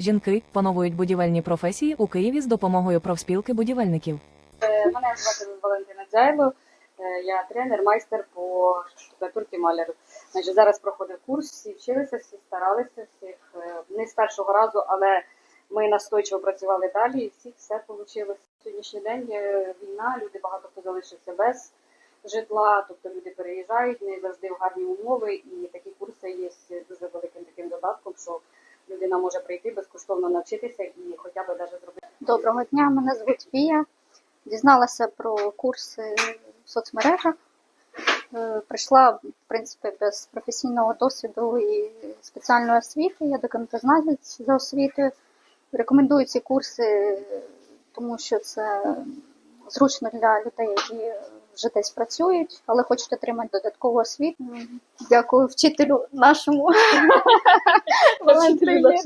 Жінки пановують будівельні професії у Києві з допомогою профспілки будівельників. Е, Мене звати Валентина Дзяйло. Е, Я тренер, майстер по штукатурці маляру. Значить, зараз проходив курс, всі вчилися, всі старалися, всіх е, не з першого разу, але ми настойчиво працювали далі, і всіх все вийшло. Сьогоднішній день війна, люди багато хто залишився без житла, тобто люди переїжджають, не завжди в гарні умови, і такі курси є дуже великим таким додатком, що людина може прийти безкоштовно навчитися і хоча б навіть зробити. Доброго дня, мене звуть Вія. Дізналася про курси в соцмережах. Е, Прийшла, в принципі, без професійного досвіду і спеціальної освіти. Я декантознавець за освітою. Рекомендую ці курси, тому що це зручно для людей, які вже десь працюють, але хочуть отримати додаткову освіту. Дякую вчителю нашому Валентині.